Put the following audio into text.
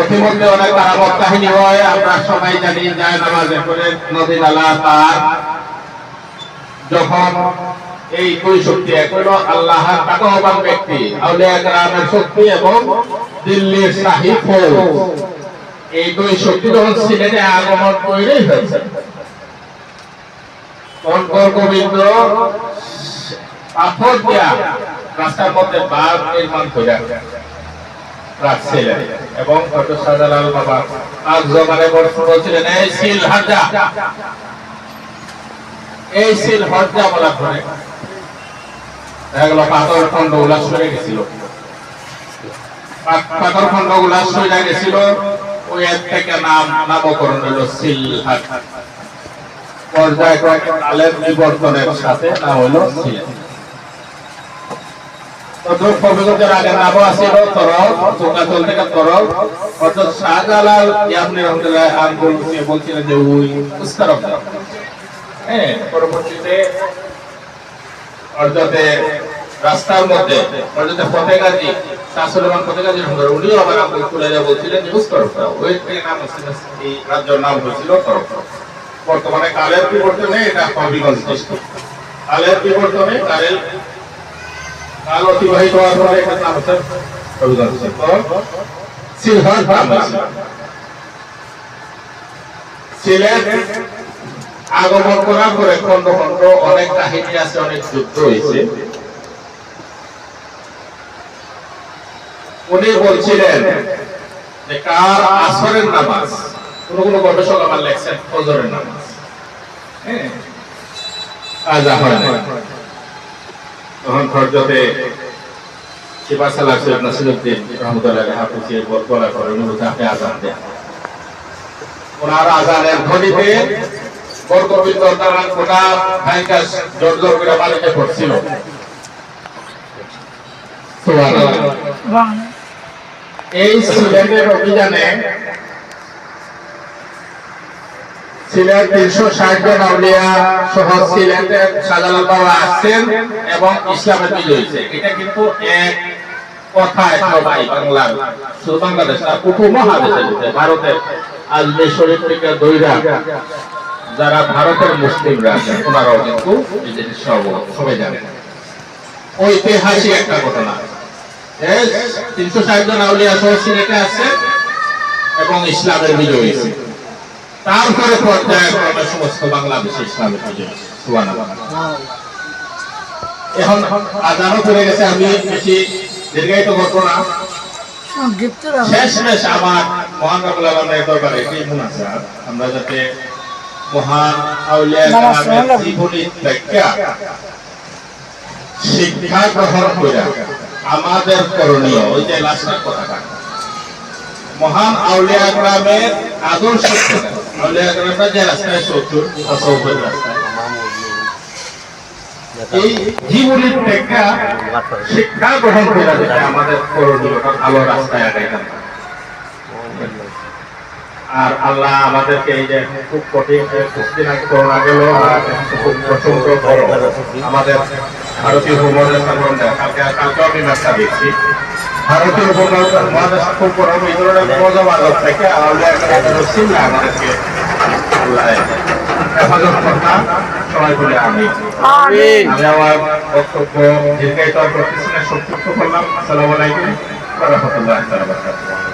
অতিমধ্যে অনেক কারামত কাহিনী হয়, আমরা সবাই জানি যায় নামাজে করে নদী নালা, তার। যখন এই দুই শক্তি এক হইল আল্লাহর তাকওয়াবান ব্যক্তি, আউলিয়া কেরামের শক্তি এবং দিল্লির শাহী এই দুই শক্তি যখন সিলেটে আগমন তৈরি হয়েছে। কনকর গোবিন্দ পাথর দিয়া রাস্তার মধ্যে বাঘ নির্মাণ করে রাখছিলেন। এবং শাহজালাল বাবা আজ জমানে এই হাজা এই হজ্জা বলা করে দেখা গেল পাথর খন্ড উল্লাস হয়ে গেছিল। পাথর খন্ড উল্লাস হয়ে গেছিল, ওই এর থেকে নাম নামকরণ হলো সিল হাট পর্যায়ক্রমে কালের বিবর্তনের সাথে নাম হলো হ্যাঁ রাস্তার মধ্যে অর্থাতে আবার খুলে বলছিলেন রাজ্যের নাম হয়েছিল বর্তমানে কালের বিবর্তনে এটা কালের বিবর্তনে কালের কাল অতিবাহিত হওয়ার পরে আগমন করার পরে খন্ড খন্ড অনেক কাহিনী আছে, অনেক যুদ্ধ হয়েছে। উনি বলছিলেন যে, কার আসরের নামাজ? কোন কোন গবেষক আমার লেখছেন, ফজরের নামাজ। হ্যাঁ? হয় না। তখন ফরজতে শিবা সালাহ সৈয়দ নাসিরুদ্দিন রহমতুল্লাহ হাফিজে বলা করে উনি বলতে আপনি আজান দেন। ওনার আজানের ধ্বনিতে বরকবিন্দ তারা গোটা ভাইকা জোর জোর করে বাড়িতে পড়ছিল। এই সিলেটের অভিযানে সিলেট তিনশো ষাট জন আউলিয়া সহ সিলেটের শাহজালাল বাবা আসছেন এবং ইসলামের বিজয় হয়েছে এটা কিন্তু এক সবাই বাংলার শুধু বাংলাদেশ না উপমহাদেশের ভারতের থেকে দৈরা যারা ভারতের মুসলিমরা আছেন, ওনারাও কিন্তু সবাই ঐতিহাসিক একটা ঘটনা। তিনশো ষাট জন আউলিয়া সহ সিলেটে আছে এবং ইসলামের বিজয় হয়েছে তারপরে পর্যায়ক্রমে সমস্ত বাংলাদেশে ইসলামের হয়েছে এখন আজানও করে গেছে আমি বেশি দীর্ঘায়িত করব না। আমার মহান দরবারে মুনাজাত আমরা যাতে মহান আউলিয়া কেরামের জীবনী ব্যাখ্যা শিক্ষা গ্রহণ করে আমাদের করণীয় ওই যে লাস্টের কথাটা। মহান আউলিয়া গ্রামের আদর্শ যে রাস্তায় এই জীবনীর শিক্ষা গ্রহণ করে যেটা আমাদের ভালো রাস্তায় আগাইতাম আর আল্লাহ আমাদেরকে এই যে খুব কঠিন কিছুদিন করোনা গেল খুব প্রচণ্ড গরম। আমাদের ভারতীয় উপমহাদেশ কালকে কালকে আমি ম্যাচটা দেখছি ভারতীয় উপমহাদেশ খুব গরম এই ধরনের মজা থেকে রসিল্লা আমাদেরকে আল্লাহ হেফাজত সবাই বলে আমি। আমি আমার বক্তব্য দীর্ঘায়িত করতেছি না সংক্ষিপ্ত করলাম। আসসালামু আলাইকুম ওয়া রাহমাতুল্লাহি